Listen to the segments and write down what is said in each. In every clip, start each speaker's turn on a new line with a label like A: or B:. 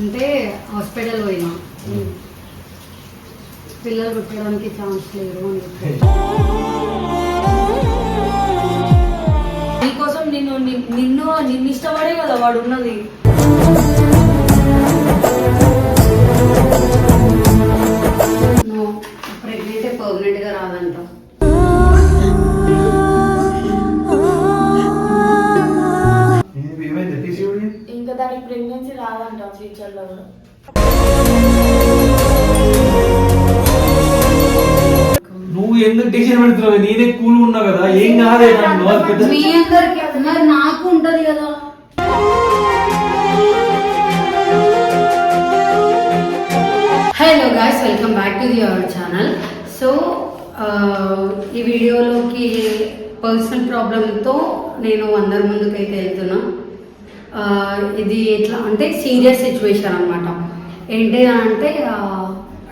A: అంటే హాస్పిటల్ పోయినా. పిల్లలు పుట్టడానికి ఛాన్స్ లేదు అని చెప్పి.
B: నీకోసం నిన్ను నిన్ను నిన్ను ఇష్టపడే కదా వాడు ఉన్నది.
A: నువ్వు ప్రెగ్నెంట్ పర్మనెంట్గా రాదంట.
B: ఇంకా దానికి ప్రెగ్నెన్సీ రాదంట ఫ్యూచర్లో. కూడా
C: నువ్వు ఎందుకు టెన్షన్ పెడుతున్నావు? నేనే కూల్ ఉన్నా కదా. ఏం కాదే
A: మీ అందరికి మరి నాకు ఉంటది కదా. Hello guys welcome back to the our channel so ఈ వీడియోలోకి పర్సనల్ ప్రాబ్లంతో నేను అందరి ముందుకైతే వెళ్తున్నా. ఇది ఎట్లా అంటే సీరియస్ సిచ్యువేషన్ అనమాట ఏంటి అంటే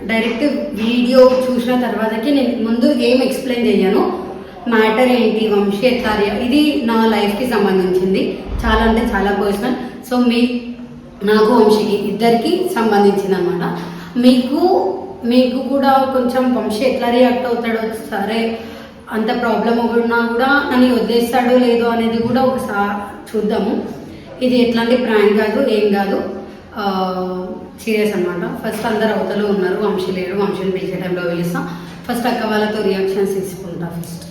A: డైరెక్ట్ వీడియో చూసిన తర్వాతకి నేను ముందు ఏం ఎక్స్ప్లెయిన్ చేయను. మ్యాటర్ ఏంటి వంశీ ఎట్లా రియా- ఇది నా లైఫ్కి సంబంధించింది. చాలా అంటే చాలా పర్సనల్ సో మీ నాకు వంశీకి ఇద్దరికి సంబంధించింది అనమాట మీకు మీకు కూడా కొంచెం వంశీ ఎట్లా రియాక్ట్ అవుతాడో సరే అంత ప్రాబ్లం ఉన్నా కూడా నన్ను వదిలేస్తాడో లేదో అనేది కూడా ఒకసారి చూద్దాము. ఇది ఎట్లాంటి ప్రాంక్ కాదు ఏం కాదు. సీరియస్ అన్నమాట. ఫస్ట్ అందరు అవతలు ఉన్నారు వంశీ లేరు వంశీని పిలిచే టైంలో పిలుస్తాం. ఫస్ట్ అక్క వాళ్ళతో రియాక్షన్స్ తీసుకుంటా ఫస్ట్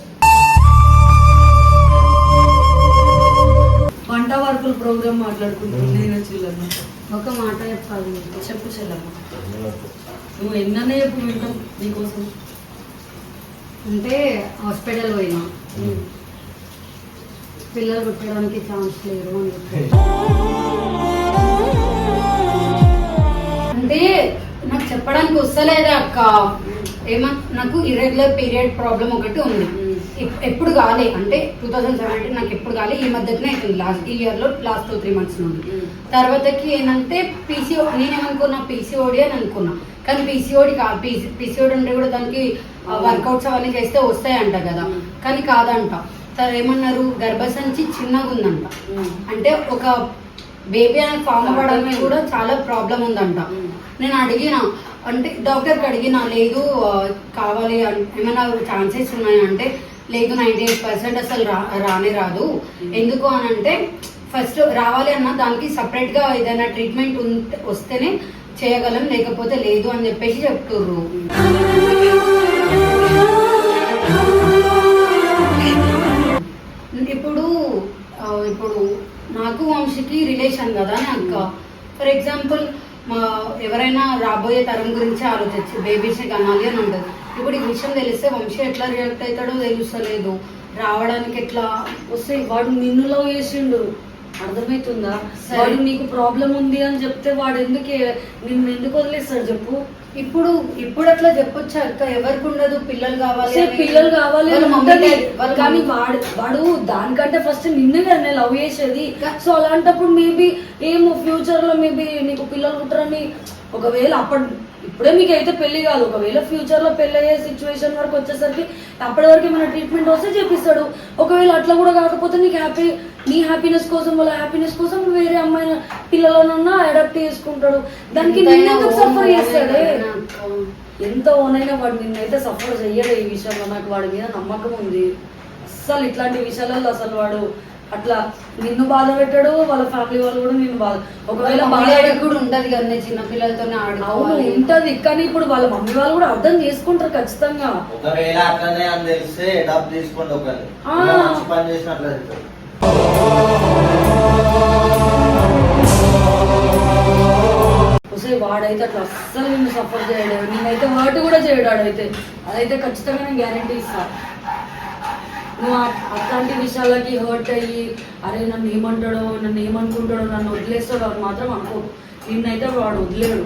B: వంట వర్కుల ప్రోగ్రామ్ మాట్లాడుకుంటున్నాను నేను చెల్లమ్మ.
A: ఒక మాట చెప్పాలి.
B: చెప్పు చెల్లమ్మ. నువ్వు ఎన్ననే చెప్పు వింటాం నీకోసం.
A: అంటే హాస్పిటల్ పోయినా. పిల్లలు పుట్టడానికి ఛాన్స్ లేరు అని అంటే నాకు చెప్పడానికి వస్తలేదే అక్క. ఏమ నాకు ఇరెగ్యులర్ పీరియడ్ ప్రాబ్లం ఒకటి ఉంది. ఎప్- ఎప్పుడు కాలే. అంటే టూ థౌజండ్ సెవెంటీన్ నాకు ఎప్పుడు కాలే. ఈ మధ్యనే అవుతుంది లాస్ట్ ఈ ఇయర్లో లాస్ట్ టూ త్రీ మంత్స్ నుండి. తర్వాతకి ఏంటంటే పీసీఓ నేనేమనుకున్నా? పీసీఓడి అని అనుకున్నా. కానీ పీసీఓడి కాదు పీసీ పీసీఓడి అంటే కూడా దానికి వర్కౌట్స్ అవన్నీ చేస్తే వస్తాయంట కదా. కానీ కాదంట. సరే ఏమన్నారు గర్భసంచి చిన్నగా ఉందంట అంటే ఒక బేబీ అనేది ఫామ్ అవ్వడానికి కూడా చాలా ప్రాబ్లం ఉందంట. నేను అడిగిన అంటే డాక్టర్కి అడిగిన లేదు కావాలి అన్- ఏమైనా ఛాన్సెస్ ఉన్నాయి? అంటే లేదు నైంటీ ఎయిట్ పర్సెంట్ అసలు రా రానే రాదు. ఎందుకు అని అంటే ఫస్ట్ రావాలి అన్న దానికి సపరేట్గా ఏదైనా ట్రీట్మెంట్ వస్తేనే చేయగలం లేకపోతే లేదు అని చెప్పేసి చెప్తుర్రు. ఇప్పుడు నాకు వంశీకి రిలేషన్ కదా అని అక్క. ఫర్ ఎగ్జాంపుల్ మా ఎవరైనా రాబోయే తరం గురించి ఆలోచించి బేబీస్ని కనాలి అని ఉంటుంది. ఇప్పుడు ఈ విషయం తెలిస్తే వంశీ ఎట్లా రియాక్ట్ అవుతాడో తెలుస్తలేదు. రావడానికి ఎట్లా
B: వస్తే వాడు నిన్ను లవ్ చేసిండు. అర్థమవుతుందా
A: సరే.
B: వాడు నీకు ప్రాబ్లం ఉంది అని చెప్తే వాడు ఎందుకు నిన్ను ఎందుకు వదిలేస్తాడు చెప్పు?
A: ఇప్పుడు ఇప్పుడు అట్లా చెప్పొచ్చు అక్క. ఎవరికి ఉండదు పిల్లలు కావాలి.
B: పిల్లలు కావాలి కానీ వాడు వాడు దానికంటే ఫస్ట్ నిన్ను కదా లవ్ చేసేది. సో అలాంటప్పుడు మేబీ ఏమో ఫ్యూచర్లో మేబీ నీకు పిల్లలు పుట్టరని ఒకవేళ అప్పటి ఇప్పుడే మీకు అయితే పెళ్ళి కాదు. ఒకవేళ ఫ్యూచర్లో పెళ్ళి అయ్యే సిచ్యువేషన్ వరకు వచ్చేసరికి అప్పటి వరకు ఏమైనా ట్రీట్మెంట్ వస్తే చేపిస్తాడు. ఒకవేళ అట్లా కూడా కాకపోతే నీకు హ్యాపీ నీ హ్యాపీనెస్ కోసం వాళ్ళ హ్యాపీనెస్ కోసం వేరే అమ్మాయి పిల్లలనన్నా అడాప్ట్ చేసుకుంటాడు. దానికి నిన్నెందుకు సఫర్ చేస్తాడే. ఎంత ఓనైనా వాడు నిన్నైతే సఫర్ చెయ్యడు ఈ విషయంలో. నాకు వాడి మీద నమ్మకం ఉంది. అస్సలు ఇట్లాంటి విషయాలలో అసలు వాడు అట్లా నిన్ను బాధ పెట్టాడు వాళ్ళ ఫ్యామిలీ వాళ్ళు కూడా నిన్ను బాధ ఒకవేళ బాధ
A: కూడా ఉంటది కదా చిన్న పిల్లలతోనే
B: అవును ఉంటది కానీ ఇప్పుడు వాళ్ళ మమ్మీ వాళ్ళు కూడా అర్థం చేసుకుంటారు ఖచ్చితంగా.
D: ఒకవేళ అట్లనే అని తెలిస్తే పని చేసినట్లు
B: వాడైతే అట్లా అస్సలు నిన్ను సఫర్ చేయడు. నేనైతే వర్ట్ కూడా చేయడు వాడైతే అదైతే ఖచ్చితంగా నేను గ్యారంటీ ఇస్తా. నువ్వు అట్లాంటి విషయాలకి హర్ట్ అయ్యి అరే నన్ను ఏమంటాడో నన్ను ఏమనుకుంటాడో నన్ను వదిలేస్తాడో అని మాత్రం అనుకో. నిన్నైతే వాడు వదిలేడు.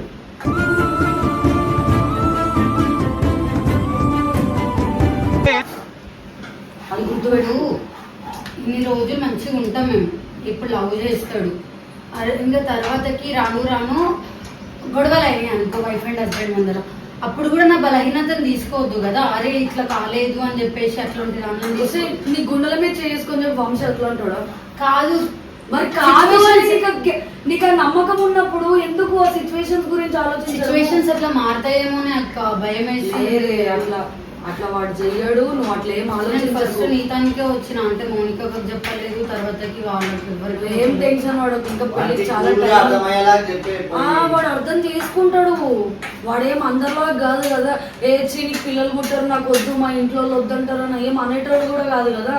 A: అది గుర్తుపెట్టు. ఇన్ని రోజులు మంచిగా ఉంటాం మేము. ఇప్పుడు లవ్ చేస్తాడు. అరే ఇంకా తర్వాతకి రాను రాను గొడవలు అయినాయి అనుకో వైఫ్ అండ్ హస్బెండ్ ముందర. అప్పుడు కూడా నా బలహీనతను తీసుకోవద్దు కదా. అరే ఇట్లా కాలేదు అని చెప్పేసి అట్లాంటి దాన్ని
B: చూసి నీ గుండెల మీద చేసుకొని చెప్పి వంశ ఎట్లా అంటాడా
A: కాదు.
B: మరి కాదు నీకు ఆ నమ్మకం ఉన్నప్పుడు ఎందుకు ఆ సిచ్యువేషన్స్ గురించి ఆలోచించారు
A: సిచ్యువేషన్స్ అట్లా మారుతాయేమో అని అక్క. భయం వేసి
B: అట్లా. అట్లా వాడు చెయ్యడు నువ్వు అట్లా ఏం
A: ఫస్ట్ నీతానికే వచ్చిన అంటే మౌనికకు చెప్పలేదు తర్వాతకి వాళ్ళకి ఎవరికి
B: ఏం. టెన్షన్ వాడు? ఇంకా
D: వాడికి
B: చాలా
D: cool గా
B: టైం
D: అర్థమయ్యేలా చెప్పే
B: ఆ, వాడు అర్థం చేసుకుంటాడు. వాడేం అందరిలో కాదు కదా. ఏ చీ నీకు పిల్లలు పుట్టారు నాకు వద్దు మా ఇంట్లో వాళ్ళు వద్దంటారు అని ఏం అనేటోడు కూడా కాదు కదా.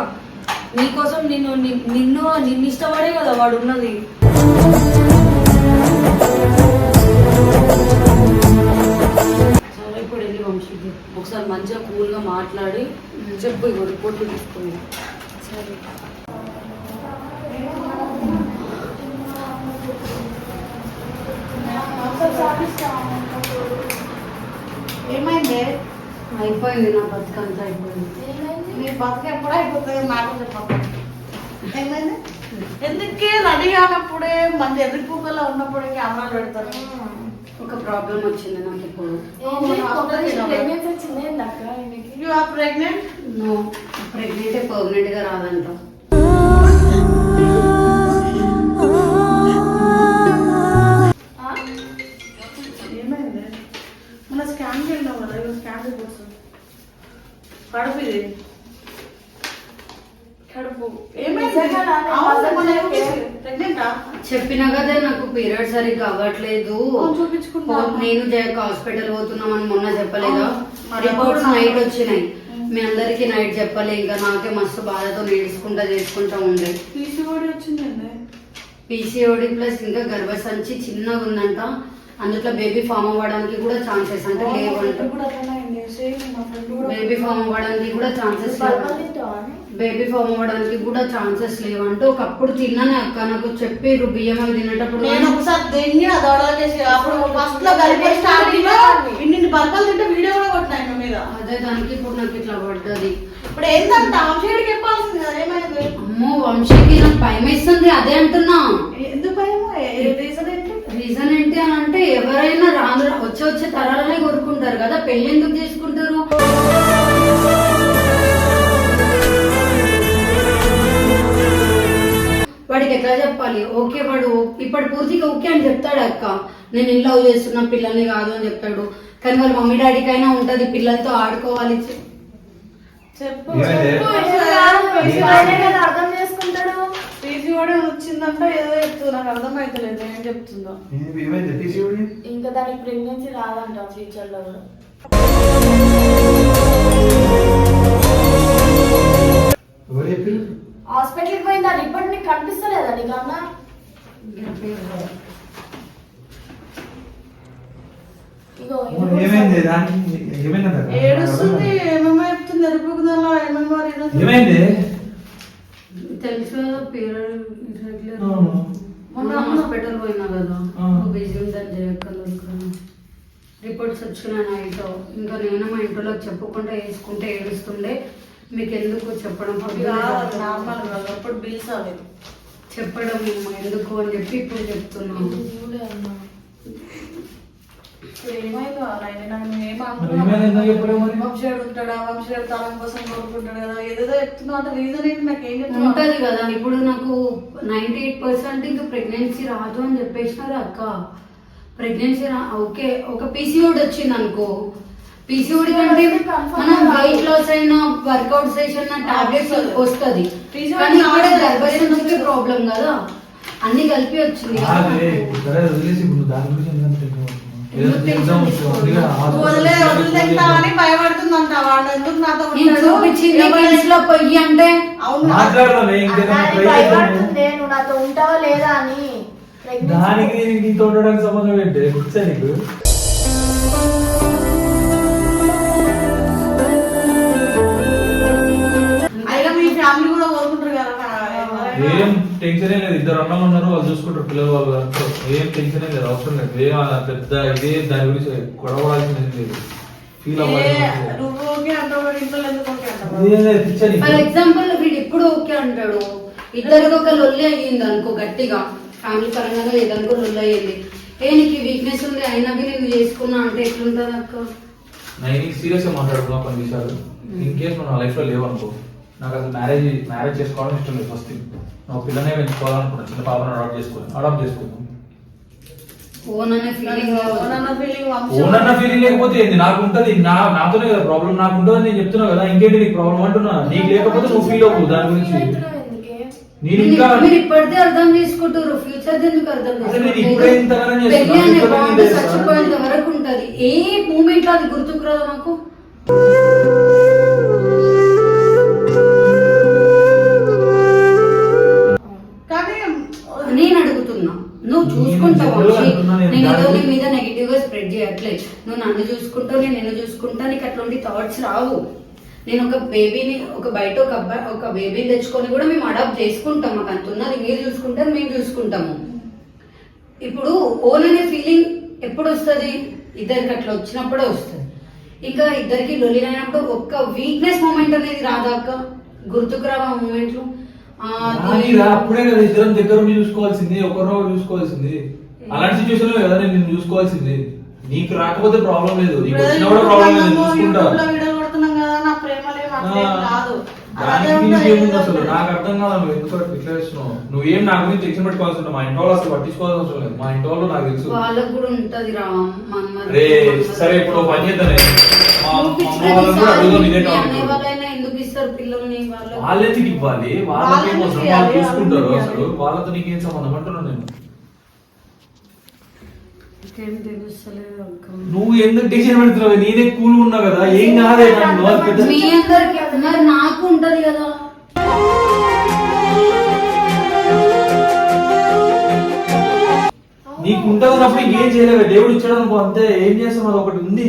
B: నీకోసం నిన్ను ని- నిన్ను నిన్ను ఇష్టపడే కదా వాడు ఉన్నది. ఒకసారి మంచిగా కూల్గా మాట్లాడి చెప్పు ఇగో రిపోర్ట్లు తీసుకుని
A: సరే.
E: ఏమైంది?
A: అయిపోయింది నా బతుకంతా అయిపోయింది.
E: నీ బతుకు ఎప్పుడు అయిపోతుంది నాకు ఏమైంది? ఎందుకే రెడీ కానప్పుడే మంది ఎదుర్కోగల ఉన్నప్పుడే కెమెరాలు పెడతారు?
A: ఒక ప్రాబ్లం వచ్చింది నాకు ఇప్పుడు.
E: You are pregnant
A: no pregnant పర్మనెంట్గా రాదంట.
E: ఏమైంది? మన స్కాన్ వెళ్ళాం కదా స్కాన్ కోసం కడుపు ఇది.
A: చెప్పినా కదా నాకు పీరియడ్ సరిగ్గా అవ్వట్లేదు. నేను జయక్ హాస్పిటల్ పోతున్నామని మొన్న చెప్పలేదా? రిపోర్ట్స్ నైట్ వచ్చినాయి. మీ అందరికి నైట్ చెప్పలే ఇంకా నాకే మస్తు బాధతో నేర్చుకుంటా చేసుకుంటా ఉండే.
E: పీసీఓడి వచ్చిందండి.
A: పీసీఓడి ప్లస్ ఇంకా గర్భసంచి చిన్నగా ఉందంట. అందులో బేబీ ఫామ్ అవ్వడానికి కూడా ఛాన్సెస్ అంటే లేవంట. బేబీ ఫామ్ అవ్వడానికి కూడా ఛాన్సెస్ బేబీ ఫామ్ అవ్వడానికి కూడా ఛాన్సెస్ లేవంటే ఒకప్పుడు తిన్నానే అక్క నాకు చెప్పారు బియ్యం అవి తినేటప్పుడు
E: నేను ఒకసారి దేన్ని దొడలు చేసి అప్పుడు ఫస్ట్లో కలిపి స్టార్టింగ్లో ఇన్ని బర్కలు తింటే వీడియో కూడా కొట్టినా ఆయన మీద.
A: అదే దానికి ఇప్పుడు నాకు ఇట్లా పడ్డది.
E: ఇప్పుడు ఏంటంటే ఆంషేడికి చెప్పాల్సింది కదా ఏమైంది?
A: అమ్మో వంశీకి నాకు భయం వేస్తుంది అదే అంటున్నా.
E: ఎందుకు భయం రీజన్ ఏంటి?
A: రీజన్ ఏంటి అని అంటే ఎవరైనా రాను వచ్చే వచ్చే తరాలనే కోరుకుంటారు కదా పెళ్ళి ఎందుకు చేసుకుంటారు? వాడికి ఎట్లా చెప్పాలి? ఓకే వాడు ఇప్పుడు పూర్తిగా ఓకే అని చెప్తాడు అక్క. నేను ఇంట్లో చేస్తున్నా పిల్లల్ని కాదు అని చెప్తాడు. కానీ వాళ్ళ మమ్మీ డాడీకైనా ఉంటది పిల్లలతో ఆడుకోవాలి.
E: చెప్పు? అర్థం చేసుకుంటాడు. పీసీఓడి వచ్చిందంటే ఏదో చెప్తుంది నాకు అర్థమైతలేదు ఏం చెప్తుందో.
C: ఏమైంది? పీసీఓడి
F: ఇంకా దానికి ప్రెగ్నెన్సీ రాదంట ఫ్యూచర్లో. కూడా
C: ఎవరు చెప్పారు
F: హాస్పిటల్కి పోయింది? రిపోర్ట్ నీకు కనిపిస్తలేదా నీకు అన్న?
C: ఏమైంది?
E: ఏడుస్తుంది ఏమేమో చెప్తుంది ఎరుపుకుందా ఏమేమో
C: ఏమైంది?
A: తెలుసు కదా పీరియడ్ ఇర్రెగ్యులర్
C: అవును.
A: మొన్న హాస్పిటల్ పోయినా కదా. బిజీ ఉందని రిపోర్ట్స్ వచ్చినాయి నైట్ ఇంకా నేను మా ఇంట్లో చెప్పకుండా వేసుకుంటే ఏడుస్తుండే. మీకు ఎందుకు చెప్పడం
E: అప్పుడు బిల్స్ అవి
A: చెప్పడం ఎందుకు అని చెప్పి ఇప్పుడు
E: ఏమైందో? వంశేడు ఉంటాడా? కోసం కోరుకుంటాడు? కదా ఏదేదో చెప్తున్నా అంటే రీజన్ ఏంటి? నాకు ఏం చెప్తున్నా
A: ఉంటది కదా. ఇప్పుడు నాకు నైన్టీ ఎయిట్ పర్సెంట్ ఇంకా ప్రెగ్నెన్సీ రాదు అని చెప్పేసినారు అక్క. ప్రెగ్నెన్సీ రా ఓకే. ఒక పీసీఓడి వచ్చింది అనుకో పీసీఓడి కంటే మనం వెయిట్ లాస్ అయినా వర్కౌట్ చేసిన టాబ్లెట్స్ వస్తుంది. కానీ ఇక్కడ
E: రాదు.
A: గర్భసంచికి ప్రాబ్లం కదా. అన్ని కలిపి వచ్చింది
E: నాతో
A: అంటే?
F: నువ్వు ఉంటావా లేదా అని.
C: దీనికి నీతో ఉండడానికి సంబంధం ఏంటి? వచ్చా నీకు.
E: ఫ్యామిలీ కూడా కోరుకుంటారు కదా.
C: ఏం టెన్షన్ లేదు. ఇద్దరు అన్నలు ఉన్నారు వాళ్ళు చూసుకుంటారు. పిల్లలు వాళ్ళు అంతా. ఏం టెన్షన్ లేదు. అవసరం లేదు. ఏం ఆ పెద్ద ఇదే దాని గురించి గొడవడాల్సిన ఏం లేదు. ఫీల్
E: ఏ,
C: అవ్వాలి
E: నువ్వు ఓకే అంటావు మరి ఇంట్లో ఎందుకు ఓకే అంటావు?
C: ఇదేం లేదు, పిచ్చా నీకు.
A: ఫర్ ఎగ్జాంపుల్ వీడు ఎప్పుడు ఓకే అంటాడు? ఇద్దరికి ఒక లొల్లి అయ్యింది అనుకో గట్టిగా. ఫ్యామిలీ పరంగా లేదనుకో లొల్లి అయ్యింది. ఏ నీకు వీక్నెస్ ఉంది? అయినా బి నేను చేసుకున్నా అంటే ఎట్లుంటది అక్క?
C: నేను సీరియస్గా మాట్లాడుకున్నా కొన్ని విషయాలు. ఇన్ కేస్ లైఫ్లో లేవనుకో. నాకు అసలు మ్యారేజ్ మ్యారేజ్ చేసుకోవడం ఇష్టం లేదు. ఫస్ట్ థింగ్ నా పిల్లనే పెంచుకోవాలనుకున్నా చిన్న పాపను అడాప్ట్ చేసుకోవాలి. అడాప్ట్ చేసుకున్నాను
A: ఓన్
C: అన్న ఫీలింగ్ లేకపోతే ఏంది? నాకు ఉంటది. నా నాతోనే కదా ప్రాబ్లం నాకు ఉంటుందని నేను చెప్తున్నా కదా. ఇంకేంటి నీకు ప్రాబ్లం అంటున్నా? నీకు లేకపోతే నువ్వు ఫీల్ అవ్వు దాని గురించి.
F: ఎందుకే
C: నేను ఇంకా
A: మీరు ఇప్పటిదే అర్థం చేసుకుంటారు ఫ్యూచర్ ఎందుకు అర్థం. చచ్చిపోయేంత వరకు ఉంటది. ఏ మూమెంట్లో అది గుర్తుకు రాదు నాకు చూసుకుంటావు వంశీ.
C: నేను
A: ఏదో నీ మీద నెగిటివ్గా స్ప్రెడ్ చేయట్లేదు. నువ్వు నన్ను చూసుకుంటావు నేను నిన్ను చూసుకుంటా నీకు అట్లాంటి థాట్స్ రావు. నేను ఒక బేబీని ఒక బయట ఒక అబ్బాయి ఒక బేబీని తెచ్చుకొని కూడా మేము అడాప్ట్ చేసుకుంటాం. మాకు అంత ఉన్నది మీరు చూసుకుంటారు మేము చూసుకుంటాము. ఇప్పుడు ఓన్ అనే ఫీలింగ్ ఎప్పుడు వస్తుంది ఇద్దరికి అట్లా వచ్చినప్పుడే వస్తుంది. ఇంకా ఇద్దరికి లొలినప్పుడు ఒక్క వీక్నెస్ మూమెంట్ అనేది రాదాక గుర్తుకు రావా మూమెంట్లు
C: అప్పుడే కదా ఇద్దరం దగ్గర చూసుకోవాల్సింది ఒకరినో ఒకరు చూసుకోవాల్సింది. అలాంటి సిచ్యువేషన్లో కదా నేను చూసుకోవాల్సింది. నీకు రాకపోతే ప్రాబ్లం లేదు. నీకు వచ్చినా కూడా ప్రాబ్లం లేదు. చూసుకుంటా. అసలు? నాకు అర్థం కాదు నువ్వు ఎందుకు ఇట్లా చేస్తున్నావు? నువ్వేం నా గురించి టెన్షన్ పెట్టుకోవాల్సి ఉంటుంది మా ఇంటి వాళ్ళు అసలు పట్టించుకోవాల్సిన అవసరం లేదు. మా ఇంటి వాళ్ళు నాకు తెలుసు.
A: వాళ్ళకు కూడా ఉంటది రా.
C: సరే ఇప్పుడు పని చేద్దాం మా అమ్మ వాళ్ళని కూడా అడుగుదాం ఇదే టాపిక్ వాళ్ళెందుకు ఇవ్వాలి? వాళ్ళకి అవసరం?
E: చేయాలి,
C: వాళ్ళు చూసుకుంటారు అసలు. వాళ్ళతో నీకేం సంబంధం? అంటున్నాను నేను. నువ్వు ఎందుకు టెన్షన్ పెడుతున్నావు? నేనే కూల్ ఉన్నా కదా. ఏం కాదే
A: నాకు ఉంటది కదా.
C: నీకు ఉంటుంది అన్నప్పుడు ఇంకేం చేయలేవు. దేవుడు ఇచ్చాడు అనుకో అంతే. ఏం చేస్తాం? అది ఒకటి ఉంది.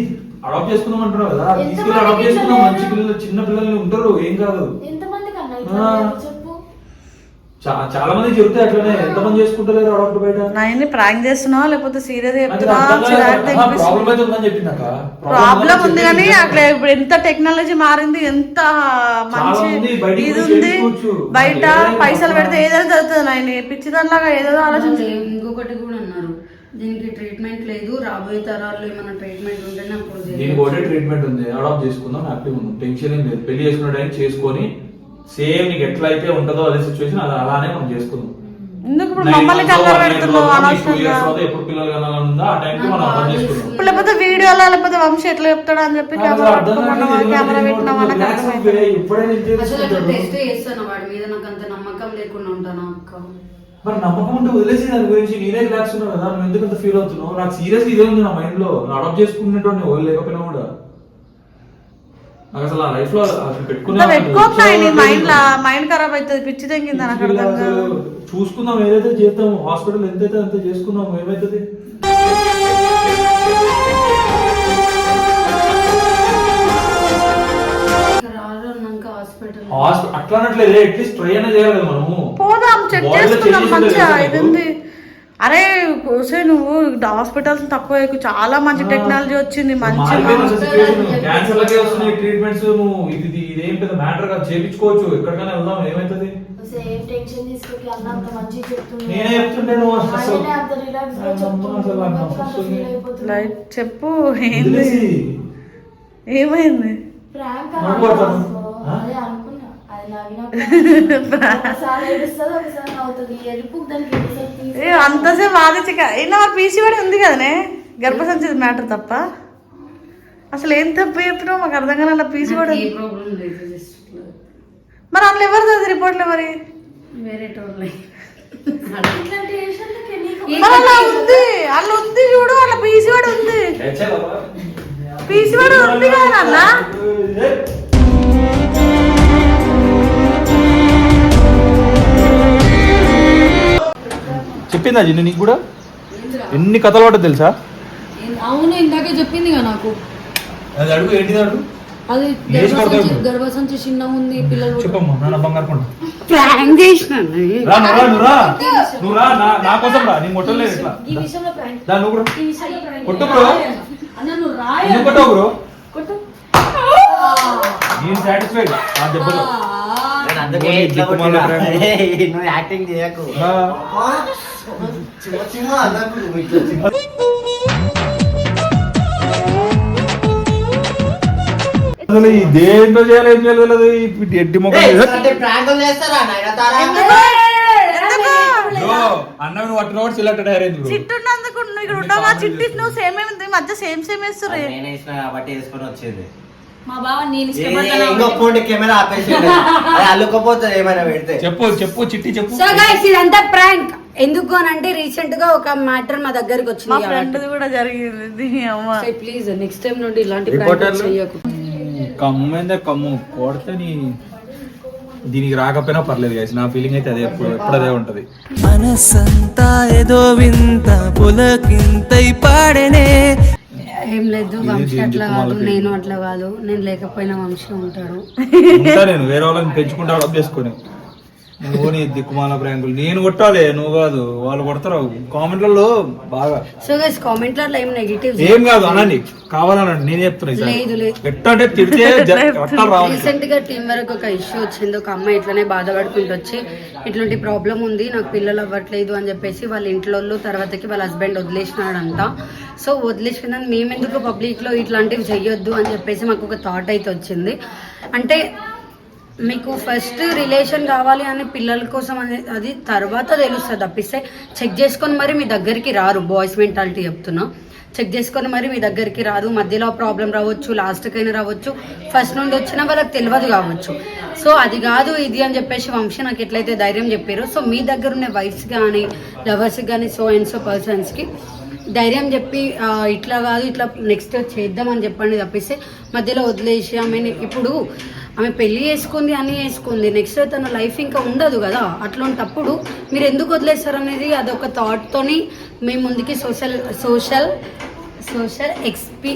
C: అడాప్ట్ చేసుకుందాం అంటున్నావు కదా. తీసుకెళ్ళి అడాప్ట్ చేసుకుందాం. మంచి పిల్లలు చిన్న పిల్లలు ఉంటారు. ఏం కాదు
F: ఎంతమందికి అన్న
C: ఆ.
F: ఇట్లా లేదు చెప్పు
C: చా- చాలా మంది చెబుతాయి అట్లనే ఎంతమంది చేసుకుంటలేరు అడాప్ట్ బయట?
E: నాయన్ని ప్రాంక్ చేస్తున్నావా? లేకపోతే సీరియస్?
C: ప్రాబ్లం అయితే ఉందని చెప్పిందాక
E: ప్రాబ్లం ఉంది కానీ అట్లా ఇప్పుడు ఎంత టెక్నాలజీ మారింది ఎంత మంచి ఇది ఉంది. బయట పైసలు. పెడితే ఏదైనా జరుగుతుంది నాయన పిచ్చి దానిలాగా ఏదేదో ఆలోచించి.
A: ఇంకొకటి కూడా అన్నారు. దీనికి ట్రీట్మెంట్ లేదు రాబోయే తరాల్లో ఏమైనా ట్రీట్మెంట్ ఉంటేనే అప్పుడు
C: దీనికి. ఒకటే ట్రీట్మెంట్ ఉంది. అడాప్ట్ చేసుకుందాం హ్యాపీ ఉందాం. టెన్షన్ ఏం లేదు. పెళ్ళి చేసుకున్న టైం చేసుకొని సేమ్ నీకు ఎట్లా అయితే ఉంటుందో అదే సిచ్యువేషన్ అది అలానే మనం చేసుకుందాం.
E: ఎందుకు ఇప్పుడు
C: Nine
E: మమ్మల్ని
C: months,
E: కంగారు
C: one year
E: పెడుతున్నావు
C: తర్వాత, నీకు two years
E: అనవసరంగా?
C: తర్వాత ఎప్పుడు పిల్లలు కనాలని ఉందా ఆ టైంకి మనం అర్థం చేసుకుందాం.
E: ఇప్పుడు లేకపోతే వీడియోలో లేకపోతే వంశీ ఎట్లా చెప్తాడు అని చెప్పి కెమెరా కెమెరా
A: అసలు. టెస్ట్ చేస్తాను వాడి మీద? నాకు అంత నమ్మకం లేకుండా ఉంటాను అక్క?
C: మరి నమ్మకం ఉంటే వదిలేసి దాని గురించి నేనే రిలాక్స్ ఉన్నావు కదా. నువ్వు ఎందుకు అంత ఫీల్ అవుతున్నావు? నాకు సీరియస్ ఇదే ఉంది నా మైండ్లో. అడాప్ట్ చేసుకునేటువంటి వాళ్ళు లేకపోయినా కూడా. నాకు అసలు ఆ లైఫ్లో అసలు
E: మైండ్ లా మైండ్ ఖరాబ్ అవుతుంది పిచ్చి తెంగింది నాకు అర్థం కాదు.
C: చూసుకుందాం ఏదైతే చేద్దాం హాస్పిటల్ ఎంతైతే అంత చేసుకుందాం ఏమైతుంది?
A: హాస్పిటల్.
C: అట్లా అనట్లేదు అట్లీస్ట్ ట్రై అయినా చేయాలి మనము.
E: పోదాం చెక్ చేసుకుందాం మంచిగా ఇది ఉంది అరే కోసే నువ్వు హాస్పిటల్స్ తక్కువ చాలా మంచి టెక్నాలజీ వచ్చింది మంచి
C: వస్తున్నాయి ట్రీట్మెంట్స్ నువ్వు ఇది ఇది- పెద్ద మ్యాటర్ కాదు. చేపించుకోవచ్చు. ఎక్కడికైనా వెళ్దాం ఏమైతుంది?
E: చెప్పు ఏంది. ఏమైంది? అంతసేపు వాదించక అయినా మరి పీసీవాడి ఉంది కదనే? గర్భసంచి మ్యాటర్ తప్ప. అసలు ఏం తప్పు చెప్పినావు? మాకు అర్థం పీసీవాడు
A: ఏ ప్రాబ్లం లేదు జస్ట్
E: మరి అందులో ఎవరు చదివి రిపోర్ట్లు మరి?
A: వేరే
E: అలా ఉంది. అలా ఉంది చూడు అలా పీసీవాడు ఉంది? పీసీవాడు ఉంది కదా నాన్న?
C: చెప్పిందా జిన్ను నీకు కూడా? ఎన్ని కథలు పడ్డా తెలుసా?
B: అవును ఇందాకే చెప్పింది నాకు.
C: అది అడుగు ఏంటిది అడుగు?
B: అది గర్భసంచి చిన్న ఉంది పిల్లలు
C: చెప్పమ్మా నాన్న బంగారు కొండ.
A: ప్రాంక్ చేసినాను.
C: రా నువ్వు రా నువ్వు రా. నువ్వు రా నా నా కోసం రా నీ మొట్టలేదు ఇట్లా.
F: ఈ విషయంలో ప్రాంక్.
C: దా నువ్వు కూడా.
F: ఈ విషయంలో ప్రాంక్.
C: కొట్టు బ్రో.
B: అన్న నువ్వు రాయ
C: ఎందుకు కొట్టావు బ్రో?
F: కొట్టు.
C: నేను సాటిస్ఫైడ్ ఆ దెబ్బలు.
D: నువ్వు యాక్టింగ్ చేయకు.
C: అసలు ఈ దేంట్లో చేయాలి ఏం చేయాలి తెలియదు ఈ ఎడ్డి
D: తారా
C: అన్న నువ్వు పట్టిన సెలెక్టెడ్ అయ్యారు
E: చిట్టున్నందుకు ఇక్కడ ఉండవా చిట్టి నువ్వు సేమ్ ఏమి మధ్య సేమ్ సేమ్ వేస్తుర్రు
D: నేను వేసిన కాబట్టి వేసుకొని వచ్చేది.
F: మా బావ నేను
D: ఇంకో ఫోన్ కెమెరా ఆపేసి అల్లుకపోతుంది ఏమైనా పెడితే.
C: చెప్పు చెప్పు చిట్టి చెప్పు.
A: సో గైస్ ఇదంతా ప్రాంక్ ఎందుకు అని అంటే రీసెంట్గా ఒక మ్యాటర్ మా దగ్గరికి
E: మా
A: వచ్చింది
E: ఫ్రెండ్ కూడా జరిగింది అమ్మ.
A: ప్లీజ్ నెక్స్ట్ టైం నుండి ఇలాంటి
C: రిపోర్టర్లు?
A: చెయ్యకు
C: కమ్మైందే కమ్ము కొడితే నీ దీనికి రాకపోయినా పర్లేదు guys. నా ఫీలింగ్ అయితే అదే ఎప్పుడు ఎప్పుడు అదే ఉంటది.
G: మనసంతా ఏదో వింత పులకింతై పాడనే.
A: ఏం లేదు వంశీ అట్లా కాదు. నేను అట్లా కాదు నేను లేకపోయినా వంశీ ఉంటాడు
C: నేను వేరే వాళ్ళని పెంచుకుంటా చేసుకొని నువ్వు నీ దిక్కుమాల ప్రాంకులు నేను కొట్టాలి నువ్వు కాదు. వాళ్ళు కొడతారు. కామెంట్లలో బాగా.
A: సో గైస్ కామెంట్లో ఏం నెగిటివ్
C: ఏం కాదు అనండి. కావాలనండి. నేను చెప్తున్నా.
A: లేదు, లేదు.
C: ఎట్లా అంటే తిడితే
A: రీసెంట్గా టీం వరకు ఒక ఇష్యూ వచ్చింది. ఒక అమ్మాయి ఇట్లనే బాధపడుకుంటూ వచ్చి ఇట్లాంటి ప్రాబ్లం ఉంది. నాకు పిల్లలు అవ్వట్లేదు అని చెప్పేసి వాళ్ళ ఇంట్లో తర్వాతకి వాళ్ళ హస్బెండ్ వదిలేసినాడంట. సో వదిలేసిన మేమెందుకు పబ్లిక్లో ఇట్లాంటివి చెయ్యొద్దు అని చెప్పేసి మాకు ఒక థాట్ అయితే వచ్చింది. అంటే మీకు ఫస్ట్ రిలేషన్ కావాలి అని పిల్లల కోసం అనేది అది తర్వాత తెలుస్తుంది. తప్పిస్తే చెక్ చేసుకొని మరి మీ దగ్గరికి రారు. బాయ్స్ మెంటాలిటీ చెప్తున్నా. చెక్ చేసుకొని మరి మీ దగ్గరికి రాదు మధ్యలో ప్రాబ్లం రావచ్చు లాస్ట్కైనా రావచ్చు ఫస్ట్ నుండి వచ్చినా వాళ్ళకి తెలియదు కావచ్చు. సో అది కాదు ఇది అని చెప్పేసి వంశీ నాకు ఎట్లయితే ధైర్యం చెప్పారో సో మీ దగ్గర ఉన్న వైఫ్స్ కానీ లవర్స్ కానీ సో అండ్ సో పర్సన్స్కి ధైర్యం చెప్పి ఇట్లా కాదు ఇట్లా నెక్స్ట్ చేద్దామని చెప్పండి తప్పిస్తే మధ్యలో వదిలేసి ఆమె ఇప్పుడు ఆమె పెళ్ళి చేసుకుంది అన్ని చేసుకుంది. నెక్స్ట్ తన లైఫ్ ఇంకా ఉండదు కదా. అట్లాంటప్పుడు మీరు ఎందుకు వదిలేస్తారు అనేది అదొక థాట్తోని మేము ముందుకి సోషల్ సోషల్ సోషల్ ఎక్స్పీ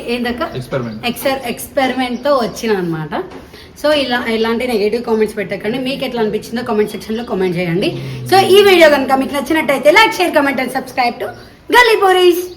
C: Experiment.
A: ఎక్సర్ ఎక్స్పెరిమెంట్తో వచ్చిన అనమాట సో ఇలా ఇలాంటి నెగిటివ్ కామెంట్స్ పెట్టకండి. మీకు ఎట్లా అనిపించిందో కామెంట్ సెక్షన్లో కామెంట్ చేయండి. సో ఈ వీడియో కనుక మీకు నచ్చినట్టయితే like share comment and subscribe to Galli Poris